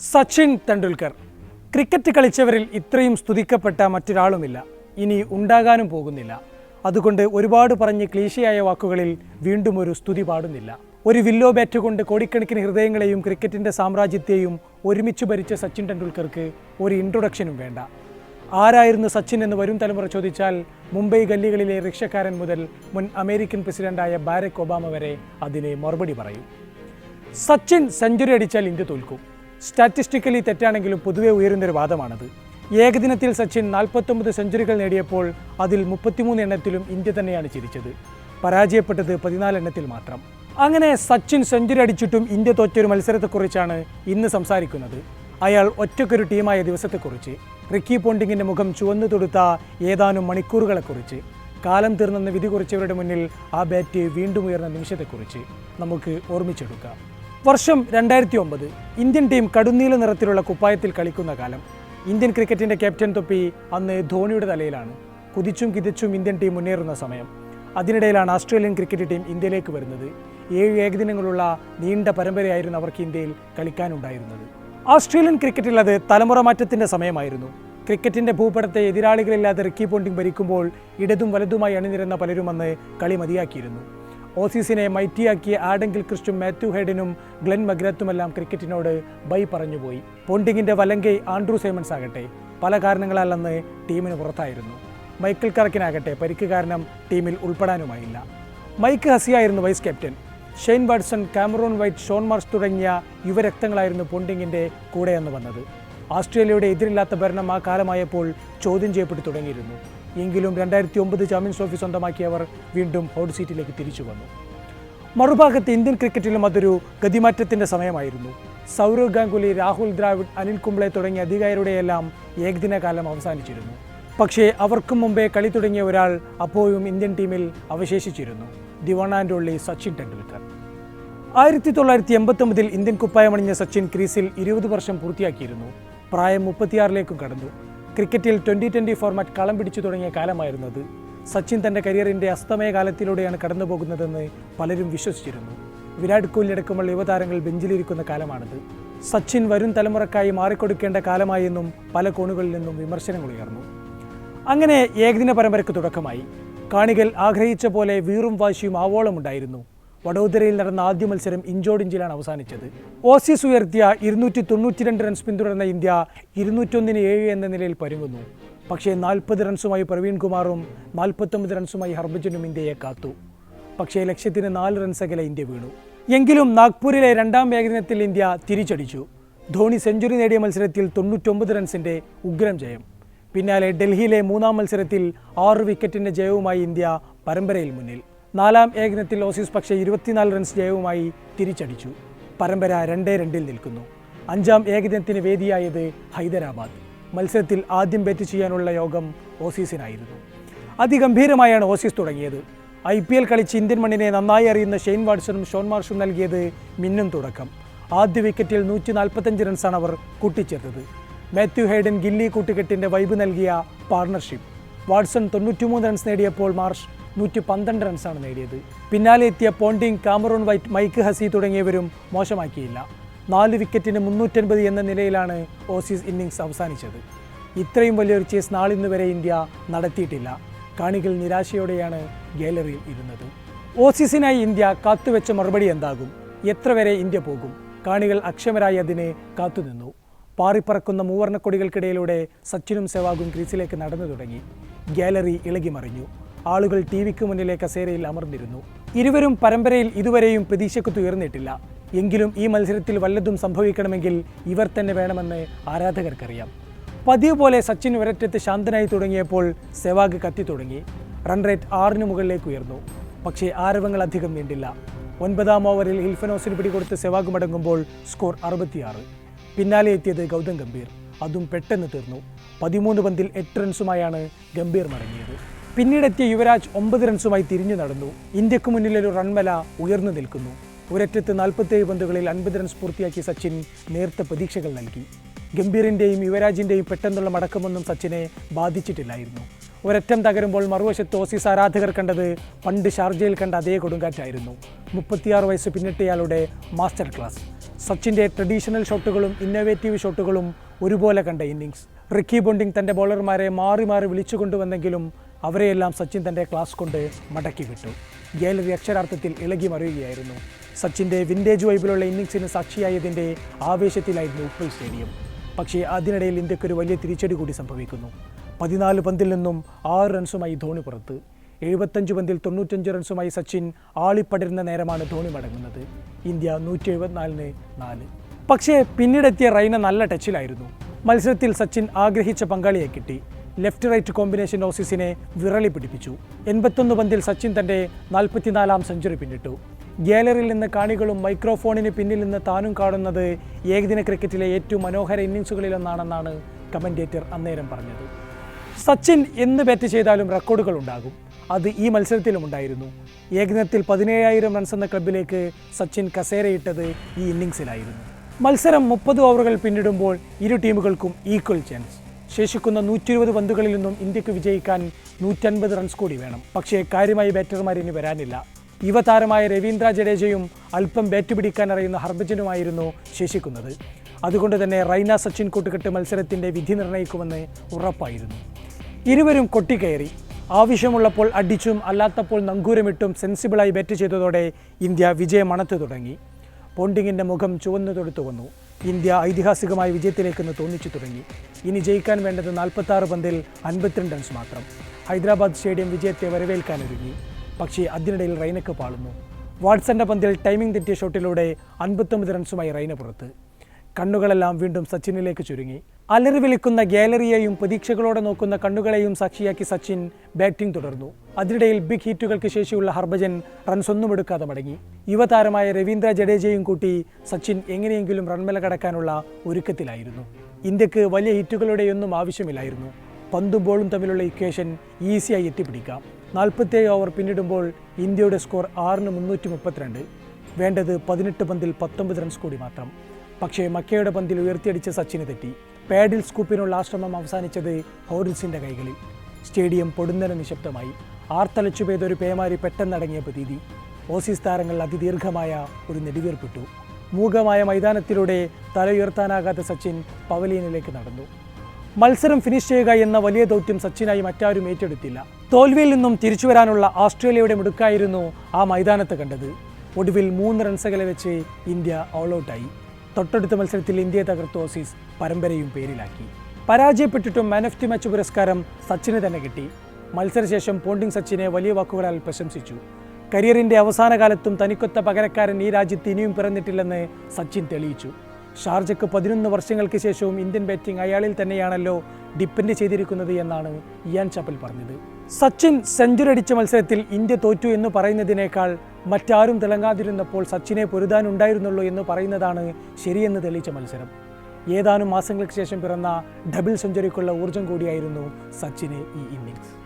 Sachin Tendulkar cricket കളിച്ചവരിൽ ഇത്രയും സ്തുതിക്കപ്പെട്ട മറ്റൊരാളുമില്ല. ഇനി ഉണ്ടാകാനും പോകുന്നില്ല. അതുകൊണ്ട് ഒരുപാട് പറഞ്ഞ് ക്ലീശയായ വാക്കുകളിൽ വീണ്ടും ഒരു സ്തുതി പാടുന്നില്ല. ഒരു വില്ലോ ബാറ്റ് കൊണ്ട് കോടിക്കണക്കിന് ഹൃദയങ്ങളെയും ക്രിക്കറ്റിന്റെ സാമ്രാജ്യത്തെയും ഒരുമിച്ച് ഭരിച്ച സച്ചിൻ ടെണ്ടുൽക്കർക്ക് ഒരു ഇൻട്രൊഡക്ഷനും വേണ്ട. ആരായിരുന്നു സച്ചിൻ എന്ന് വരും തലമുറ ചോദിച്ചാൽ മുംബൈ ഗല്ലികളിലെ റിക്ഷക്കാരൻ മുതൽ മുൻ അമേരിക്കൻ പ്രസിഡന്റായ ബാരക് ഒബാമ വരെ അതിനെ മറുപടി പറയും. സച്ചിൻ സെഞ്ചുറി അടിച്ചാൽ ഇന്ത്യ തോൽക്കും. സ്റ്റാറ്റിസ്റ്റിക്കലി തെറ്റാണെങ്കിലും പൊതുവെ ഉയരുന്നൊരു വാദമാണത്. ഏകദിനത്തിൽ സച്ചിൻ നാൽപ്പത്തൊമ്പത് സെഞ്ചുറികൾ നേടിയപ്പോൾ അതിൽ മുപ്പത്തിമൂന്ന് എണ്ണത്തിലും ഇന്ത്യ തന്നെയാണ് ചിരിച്ചത്. പരാജയപ്പെട്ടത് പതിനാല് എണ്ണത്തിൽ മാത്രം. അങ്ങനെ സച്ചിൻ സെഞ്ചുറി അടിച്ചിട്ടും ഇന്ത്യ തോറ്റൊരു മത്സരത്തെക്കുറിച്ചാണ് ഇന്ന് സംസാരിക്കുന്നത്. അയാൾ ഒറ്റക്കൊരു ടീമായ ദിവസത്തെക്കുറിച്ച് റിക്കി പോണ്ടിങ്ങിന്റെ മുഖം ചുവന്നു തൊടുത്ത ഏതാനും മണിക്കൂറുകളെക്കുറിച്ച് കാലം തീർന്നെന്ന് വിധി കുറിച്ചവരുടെ മുന്നിൽ ആ ബാറ്റ് വീണ്ടും ഉയർന്ന നിമിഷത്തെക്കുറിച്ച് നമുക്ക് ഓർമ്മിച്ചെടുക്കാം. വർഷം രണ്ടായിരത്തി ഒമ്പത് ഇന്ത്യൻ ടീം കടുന്നീല നിറത്തിലുള്ള കുപ്പായത്തിൽ കളിക്കുന്ന കാലം. ഇന്ത്യൻ ക്രിക്കറ്റിന്റെ ക്യാപ്റ്റൻ തൊപ്പി അന്ന് ധോണിയുടെ തലയിലാണ്. കുതിച്ചും കിതിച്ചും ഇന്ത്യൻ ടീം മുന്നേറുന്ന സമയം. അതിനിടയിലാണ് ഓസ്ട്രേലിയൻ ക്രിക്കറ്റ് ടീം ഇന്ത്യയിലേക്ക് വരുന്നത്. ഏഴ് ഏകദിനങ്ങളുള്ള നീണ്ട പരമ്പരയായിരുന്നു അവർക്ക് ഇന്ത്യയിൽ കളിക്കാനുണ്ടായിരുന്നത്. ഓസ്ട്രേലിയൻ ക്രിക്കറ്റിൽ അത് തലമുറ മാറ്റത്തിന്റെ സമയമായിരുന്നു. ക്രിക്കറ്റിന്റെ ഭൂപടത്തെ എതിരാളികളില്ലാതെ റിക്കി പോണ്ടിങ് ഭരിക്കുമ്പോൾ ഇടതും വലതുമായി അണിനിരുന്ന പലരും അന്ന് കളി മതിയാക്കിയിരുന്നു. ഓസീസിനെ മൈറ്റിയാക്കിയ ആഡെങ്കിൽ ക്രിസ്റ്റും മാത്യു ഹെഡിനും ഗ്ലെൻ മഗ്രത്തുമെല്ലാം ക്രിക്കറ്റിനോട് ബൈ പറഞ്ഞുപോയി. പോണ്ടിങ്ങിന്റെ വലങ്കൈ ആൻഡ്രൂ സൈമൺസ് ആകട്ടെ. പല കാരണങ്ങളാൽ അന്ന് ടീമിന് പുറത്തായിരുന്നു. മൈക്കിൾ കറക്കിനാകട്ടെ പരിക്ക് കാരണം ടീമിൽ ഉൾപ്പെടാനുമായില്ല. Mike ഹസിയായിരുന്നു vice captain. Shane Watson Cameron White Shaun Marsh തുടങ്ങിയ യുവരക്തങ്ങളായിരുന്നു പോണ്ടിങ്ങിന്റെ കൂടെയെന്ന് വന്നത്. ഓസ്ട്രേലിയയുടെ എതിരില്ലാത്ത ഭരണം ആ കാലമായപ്പോൾ ചോദ്യം ചെയ്യപ്പെട്ടു തുടങ്ങിയിരുന്നു. എങ്കിലും രണ്ടായിരത്തി ഒമ്പത് ചാമ്പ്യൻസ് ട്രോഫി സ്വന്തമാക്കിയവർ വീണ്ടും ഹോട്ട് സീറ്റിലേക്ക് തിരിച്ചു വന്നു. മറുഭാഗത്ത് ഇന്ത്യൻ ക്രിക്കറ്റിലും അതൊരു ഗതിമാറ്റത്തിന്റെ സമയമായിരുന്നു. സൗരവ് ഗാംഗുലി രാഹുൽ ദ്രാവിഡ് അനിൽ കുംബ്ലെ തുടങ്ങിയ അധികാരിയുടെയെല്ലാം ഏകദിന കാലം അവസാനിച്ചിരുന്നു. പക്ഷേ അവർക്കും മുമ്പേ കളി തുടങ്ങിയ ഒരാൾ അപ്പോഴും ഇന്ത്യൻ ടീമിൽ അവശേഷിച്ചിരുന്നു. The one and only Sachin Tendulkar. ആയിരത്തി തൊള്ളായിരത്തി എൺപത്തൊമ്പതിൽ ഇന്ത്യൻ കുപ്പായമണിഞ്ഞ സച്ചിൻ ക്രീസിൽ ഇരുപത് വർഷം പൂർത്തിയാക്കിയിരുന്നു. പ്രായം മുപ്പത്തിയാറിലേക്കും കടന്നു. ക്രിക്കറ്റിൽ ട്വന്റി ട്വന്റി ഫോർമാറ്റ് കളം പിടിച്ചു തുടങ്ങിയ കാലമായിരുന്നു അത്. സച്ചിൻ തന്റെ കരിയറിന്റെ അസ്തമയ കാലത്തിലൂടെയാണ് കടന്നു പോകുന്നതെന്ന് പലരും വിശ്വസിച്ചിരുന്നു. വിരാട് കോഹ്ലി അടക്കമുള്ള യുവതാരങ്ങൾ ബെഞ്ചിലിരിക്കുന്ന കാലമാണിത്. സച്ചിൻ വരും തലമുറക്കായി മാറിക്കൊടുക്കേണ്ട കാലമായെന്നും പല കോണുകളിൽ നിന്നും വിമർശനങ്ങൾ ഉയർന്നു. അങ്ങനെ ഏകദിന പരമ്പരയ്ക്ക് തുടക്കമായി. കാണികൾ ആഗ്രഹിച്ച പോലെ വീറും വാശിയും ആവോളമുണ്ടായിരുന്നു. വഡോദരയിൽ നടന്ന ആദ്യ മത്സരം ഇഞ്ചോടിഞ്ചിലാണ് അവസാനിച്ചത്. ഓസീസ് ഉയർത്തിയ ഇരുന്നൂറ്റി തൊണ്ണൂറ്റിരണ്ട് റൺസ് പിന്തുടർന്ന ഇന്ത്യ ഇരുന്നൂറ്റൊന്നിന് ഏഴ് എന്ന നിലയിൽ പരുങ്ങുന്നു. പക്ഷേ നാൽപ്പത് റൺസുമായി പ്രവീൺ കുമാറും നാൽപ്പത്തൊമ്പത് റൺസുമായി ഹർഭജനും ഇന്ത്യയെ കാത്തു. പക്ഷേ ലക്ഷ്യത്തിന് നാല് റൺസ് അകലെ ഇന്ത്യ വീണു. എങ്കിലും നാഗ്പൂരിലെ രണ്ടാം ഏകദിനത്തിൽ ഇന്ത്യ തിരിച്ചടിച്ചു. ധോണി സെഞ്ചുറി നേടിയ മത്സരത്തിൽ തൊണ്ണൂറ്റൊമ്പത് റൺസിന്റെ ഉഗ്രം ജയം. പിന്നാലെ ഡൽഹിയിലെ മൂന്നാം മത്സരത്തിൽ ആറ് വിക്കറ്റിന്റെ ജയവുമായി ഇന്ത്യ പരമ്പരയിൽ മുന്നിൽ. നാലാം ഏകദിനത്തിൽ ഓസീസ് പക്ഷേ ഇരുപത്തിനാല് റൺസ് ജയവുമായി തിരിച്ചടിച്ചു. പരമ്പര രണ്ടേ രണ്ടിൽ നിൽക്കുന്നു. അഞ്ചാം ഏകദിനത്തിന് വേദിയായത് ഹൈദരാബാദ്. മത്സരത്തിൽ ആദ്യം ബാറ്റ് ചെയ്യാനുള്ള യോഗം ഓസീസിനായിരുന്നു. അതിഗംഭീരമായാണ് ഓസീസ് തുടങ്ങിയത്. ഐ പി എൽ കളിച്ച് ഇന്ത്യൻ മണ്ണിനെ നന്നായി അറിയുന്ന ഷെയ്ൻ വാട്സണും ഷോൺ മാർഷും നൽകിയത് മിന്നും തുടക്കം. ആദ്യ വിക്കറ്റിൽ നൂറ്റി നാൽപ്പത്തഞ്ച് റൺസാണ് അവർ കൂട്ടിച്ചേർത്തത്. മാത്യു ഹൈഡൻ ഗില്ലി കൂട്ടുകെട്ടിന്റെ വൈബ് നൽകിയ പാർട്ണർഷിപ്പ് വാട്സൺ തൊണ്ണൂറ്റിമൂന്ന് റൺസ് നേടിയപ്പോൾ മാർഷ് നൂറ്റി പന്ത്രണ്ട് റൺസാണ് നേടിയത്. പിന്നാലെ എത്തിയ Ponting Cameron White Mike Hussey തുടങ്ങിയവരും മോശമാക്കിയില്ല. നാല് വിക്കറ്റിന് മുന്നൂറ്റൻപത് എന്ന നിലയിലാണ് ഓസീസ് ഇന്നിങ്സ് അവസാനിച്ചത്. ഇത്രയും വലിയൊരു ചേസ് നാളിന്ന് വരെ ഇന്ത്യ നടത്തിയിട്ടില്ല. കാണികൾ നിരാശയോടെയാണ് ഗാലറിയിൽ ഇരുന്നത്. ഓസീസിനായി ഇന്ത്യ കാത്തുവെച്ച മറുപടി എന്താകും? എത്ര വരെ ഇന്ത്യ പോകും? കാണികൾ അക്ഷമരായി അതിനെ കാത്തുനിന്നു. പാറിപ്പറക്കുന്ന മൂവർണക്കൊടികൾക്കിടയിലൂടെ സച്ചിനും സെവാഗും ക്രീസിലേക്ക് നടന്നു തുടങ്ങി. ഗാലറി ഇളകി മറിഞ്ഞു ആളുകൾ ടി വിക്ക് മുന്നിലെ കസേരയിൽ അമർന്നിരുന്നു. ഇരുവരും പരമ്പരയിൽ ഇതുവരെയും പ്രതീക്ഷയ്ക്ക് ഉയർന്നിട്ടില്ല എങ്കിലും ഈ മത്സരത്തിൽ വല്ലതും സംഭവിക്കണമെങ്കിൽ ഇവർ തന്നെ വേണമെന്ന് ആരാധകർക്കറിയാം. പതിവ് പോലെ സച്ചിൻ ഒരറ്റത്ത് ശാന്തനായി തുടങ്ങിയപ്പോൾ സെവാഗ് കത്തി തുടങ്ങി. റൺ റേറ്റ് ആറിന് മുകളിലേക്ക് ഉയർന്നു. പക്ഷേ ആരവങ്ങൾ അധികം നീണ്ടില്ല ഒൻപതാം ഓവറിൽ ഹിൽഫനോസിന് പിടികൊടുത്ത് സെവാഗ് മടങ്ങുമ്പോൾ സ്കോർ അറുപത്തിയാറ്. പിന്നാലെ എത്തിയത് ഗൗതം ഗംഭീർ. അതും പെട്ടെന്ന് തീർന്നു. പതിമൂന്ന് പന്തിൽ എട്ട് റൺസുമായാണ് ഗംഭീർ മടങ്ങിയത്. പിന്നീടെത്തിയ യുവരാജ് ഒമ്പത് റൺസുമായി തിരിഞ്ഞു നടന്നു. ഇന്ത്യയ്ക്ക് മുന്നിലൊരു റൺമല ഉയർന്നു നിൽക്കുന്നു. ഒരറ്റത്ത് നാൽപ്പത്തേഴ് പന്തുകളിൽ അൻപത് റൺസ് പൂർത്തിയാക്കിയ സച്ചിൻ നേർത്ത പ്രതീക്ഷകൾ നൽകി. ഗംഭീറിന്റെയും യുവരാജിന്റെയും പെട്ടെന്നുള്ള മടക്കമൊന്നും സച്ചിനെ ബാധിച്ചിട്ടില്ലായിരുന്നു. ഒരറ്റം തകരുമ്പോൾ മറുവശത്ത് ഓസീസ് ആരാധകർ കണ്ടത് പണ്ട് ഷാർജയിൽ കണ്ട അതേ കൊടുങ്കാറ്റായിരുന്നു. മുപ്പത്തിയാറ് വയസ്സ് പിന്നിട്ടയാളുടെ മാസ്റ്റർ ക്ലാസ് സച്ചിന്റെ ട്രഡീഷണൽ ഷോട്ടുകളും ഇന്നോവേറ്റീവ് ഷോട്ടുകളും ഒരുപോലെ കണ്ട ഇന്നിങ്സ് റിക്കി ബോണ്ടിങ് തന്റെ ബോളർമാരെ മാറി മാറി വിളിച്ചു കൊണ്ടുവന്നെങ്കിലും അവരെയെല്ലാം സച്ചിൻ തന്റെ ക്ലാസ് കൊണ്ട് മടക്കി വിട്ടു. ഗാലറി അക്ഷരാർത്ഥത്തിൽ ഇളകി മറിയുകയായിരുന്നു. സച്ചിന്റെ വിന്റേജ് വൈബിലുള്ള ഇന്നിങ്സിന് സാക്ഷിയായതിന്റെ ആവേശത്തിലായിരുന്നു ഉപ്പൽ സ്റ്റേഡിയം. പക്ഷേ അതിനിടയിൽ ഇന്ത്യക്കൊരു വലിയ തിരിച്ചടി കൂടി സംഭവിക്കുന്നു. പതിനാല് പന്തിൽ നിന്നും ആറ് റൺസുമായി ധോണി പുറത്ത്. എഴുപത്തഞ്ച് പന്തിൽ തൊണ്ണൂറ്റഞ്ച് റൺസുമായി സച്ചിൻ ആളിപ്പടരുന്ന നേരമാണ് ധോണി മടങ്ങുന്നത്. ഇന്ത്യ നൂറ്റി എഴുപത്തിനാലിന് നാല്. പക്ഷേ പിന്നീടെത്തിയ റൈന നല്ല ടച്ചിലായിരുന്നു. മത്സരത്തിൽ സച്ചിൻ ആഗ്രഹിച്ച പങ്കാളിയെ കിട്ടി. ലെഫ്റ്റ് റൈറ്റ് കോമ്പിനേഷൻ ഓസീസിനെ വിറളി പിടിപ്പിച്ചു. എൺപത്തൊന്ന് പന്തിൽ സച്ചിൻ തന്റെ നാൽപ്പത്തിനാലാം സെഞ്ചുറി പിന്നിട്ടു. ഗ്യാലറിയിൽ നിന്ന് കാണികളും മൈക്രോഫോണിന് പിന്നിൽ നിന്ന് താനും കാണുന്നത് ഏകദിന ക്രിക്കറ്റിലെ ഏറ്റവും മനോഹര ഇന്നിങ്സുകളിലൊന്നാണെന്നാണ് കമന്റേറ്റർ അന്നേരം പറഞ്ഞത്. സച്ചിൻ എന്ന് ബാറ്റ് ചെയ്താലും റെക്കോർഡുകൾ ഉണ്ടാകും അത് ഈ മത്സരത്തിലും ഉണ്ടായിരുന്നു. ഏകദിനത്തിൽ പതിനേഴായിരം റൺസ് എന്ന ക്ലബിലേക്ക് സച്ചിൻ കസേരയിട്ടത് ഈ ഇന്നിങ്സിലായിരുന്നു മത്സരം മുപ്പത് ഓവറുകൾ പിന്നിടുമ്പോൾ ഇരു ടീമുകൾക്കും ഈക്വൽ ചാൻസ് ശേഷിക്കുന്ന നൂറ്റി ഇരുപത് പന്തുകളിൽ നിന്നും ഇന്ത്യയ്ക്ക് വിജയിക്കാൻ നൂറ്റൻപത് റൺസ് കൂടി വേണം. പക്ഷേ കാര്യമായി ബാറ്റർമാർ ഇനി വരാനില്ല. യുവതാരമായ രവീന്ദ്ര ജഡേജയും അല്പം ബാറ്റ് പിടിക്കാൻ അറിയുന്ന ഹർഭജനുമായിരുന്നു ശേഷിക്കുന്നത്. അതുകൊണ്ട് തന്നെ റൈന സച്ചിൻ കൂട്ടുകെട്ട് മത്സരത്തിന്റെ വിധി നിർണയിക്കുമെന്ന് ഉറപ്പായിരുന്നു. ഇരുവരും കൊട്ടിക്കയറി ആവശ്യമുള്ളപ്പോൾ അടിച്ചും അല്ലാത്തപ്പോൾ നങ്കൂരമിട്ടും സെൻസിബിളായി ബാറ്റ് ചെയ്തതോടെ ഇന്ത്യ വിജയം മണത്തു തുടങ്ങി പോണ്ടിങ്ങിന്റെ മുഖം ചുവന്നു തൊടുത്തു വന്നു. ഇന്ത്യ ഐതിഹാസികമായ വിജയത്തിലേക്കെന്ന് തോന്നിച്ചു തുടങ്ങി. ഇനി ജയിക്കാൻ വേണ്ടത് നാൽപ്പത്താറ് പന്തിൽ അൻപത്തിരണ്ട് റൺസ് മാത്രം. ഹൈദരാബാദ് സ്റ്റേഡിയം വിജയത്തെ വരവേൽക്കാനൊരുങ്ങി. പക്ഷേ അതിനിടയിൽ റൈനക്ക് പാളുന്നു. വാട്സന്റെ പന്തിൽ ടൈമിംഗ് തെറ്റിയ ഷോട്ടിലൂടെ അൻപത്തൊമ്പത് റൺസുമായി റൈന പുറത്ത്. കണ്ണുകളെല്ലാം വീണ്ടും സച്ചിനിലേക്ക് ചുരുങ്ങി. അലറി വിളിക്കുന്ന ഗാലറിയെയും പ്രതീക്ഷകളോടെ നോക്കുന്ന കണ്ണുകളെയും സാക്ഷിയാക്കി സച്ചിൻ ബാറ്റിംഗ് തുടർന്നു. അതിനിടയിൽ ബിഗ് ഹിറ്റുകൾക്ക് ശേഷിയുള്ള ഹർഭജൻ റൺസ് ഒന്നും എടുക്കാതെ മടങ്ങി. യുവതാരമായ രവീന്ദ്ര ജഡേജയും കൂട്ടി സച്ചിൻ എങ്ങനെയെങ്കിലും റൺമല കടക്കാനുള്ള ഒരുക്കത്തിലായിരുന്നു. ഇന്ത്യയ്ക്ക് വലിയ ഹിറ്റുകളുടെയൊന്നും ആവശ്യമില്ലായിരുന്നു. പന്തും ബോളും തമ്മിലുള്ള ഇക്വേഷൻ ഈസിയായി എത്തിപ്പിടിക്കാം. നാൽപ്പത്തേഴ് ഓവർ പിന്നിടുമ്പോൾ ഇന്ത്യയുടെ സ്കോർ ആറിന് മുന്നൂറ്റി മുപ്പത്തിരണ്ട്. വേണ്ടത് പതിനെട്ട് പന്തിൽ പത്തൊമ്പത് റൺസ് കൂടി മാത്രം. പക്ഷേ മക്കയുടെ പന്തിൽ ഉയർത്തിയടിച്ച സച്ചിന് തെറ്റി. പാഡിൽ സ്കൂപ്പിനുള്ള ആശ്രമം അവസാനിച്ചത് ഹോറിൽസിന്റെ കൈകളിൽ. സ്റ്റേഡിയം പൊടുന്നനെ നിശബ്ദമായി. ആർത്തലച്ചു പെയ്തൊരു പേമാരി പെട്ടെന്നടങ്ങിയ പ്രതീതി ഓസീസ് താരങ്ങൾ അതിദീർഘമായ ഒരു നെടുവീർപ്പിട്ടു. മൂകമായ മൈതാനത്തിലൂടെ തലയുയർത്താനാകാത്ത സച്ചിൻ പവലിയനിലേക്ക് നടന്നു. മത്സരം ഫിനിഷ് ചെയ്യുക എന്ന വലിയ ദൗത്യം സച്ചിനായി മറ്റാരും ഏറ്റെടുത്തില്ല. തോൽവിയിൽ നിന്നും തിരിച്ചു വരാനുള്ള ഓസ്ട്രേലിയയുടെ മിടുക്കായിരുന്നു ആ മൈതാനത്ത് കണ്ടത്. ഒടുവിൽ മൂന്ന് റൺസകലെ വെച്ച് ഇന്ത്യ ഓൾ ഔട്ടായി തൊട്ടടുത്ത മത്സരത്തിൽ ഇന്ത്യയെ തകർത്ത ഓസീസ് പരമ്പരയും പേരിലാക്കി. പരാജയപ്പെട്ടിട്ടും മാൻ ഓഫ് ദി മാച്ച് പുരസ്കാരം സച്ചിന് തന്നെ കിട്ടി. മത്സരശേഷം പോണ്ടിങ് സച്ചിനെ വലിയ വാക്കുകളാൽ പ്രശംസിച്ചു. കരിയറിന്റെ അവസാന കാലത്തും തനിക്കൊത്ത പകരക്കാരൻ ഈ രാജ്യത്ത് ഇനിയും പിറന്നിട്ടില്ലെന്ന് സച്ചിൻ തെളിയിച്ചു. ഷാർജക്ക് പതിനൊന്ന് വർഷങ്ങൾക്ക് ശേഷവും ഇന്ത്യൻ ബാറ്റിംഗ് അയാളിൽ തന്നെയാണല്ലോ ഡിപ്പെൻഡ് ചെയ്തിരിക്കുന്നത് എന്നാണ് ഇയാൻ ചപ്പൽ പറഞ്ഞത്. സച്ചിൻ സെഞ്ചുറി അടിച്ച മത്സരത്തിൽ ഇന്ത്യ തോറ്റു എന്ന് പറയുന്നതിനേക്കാൾ മറ്റാരും തിളങ്ങാതിരുന്നപ്പോൾ സച്ചിനെ പൊരുതാനുണ്ടായിരുന്നുള്ളൂ എന്ന് പറയുന്നതാണ് ശരിയെന്ന് തെളിയിച്ച മത്സരം. ഏതാനും മാസങ്ങൾക്ക് ശേഷം പിറന്ന ഡബിൾ സെഞ്ചുറിക്കുള്ള ഊർജം കൂടിയായിരുന്നു സച്ചിന് ഈ ഇന്നിങ്സ്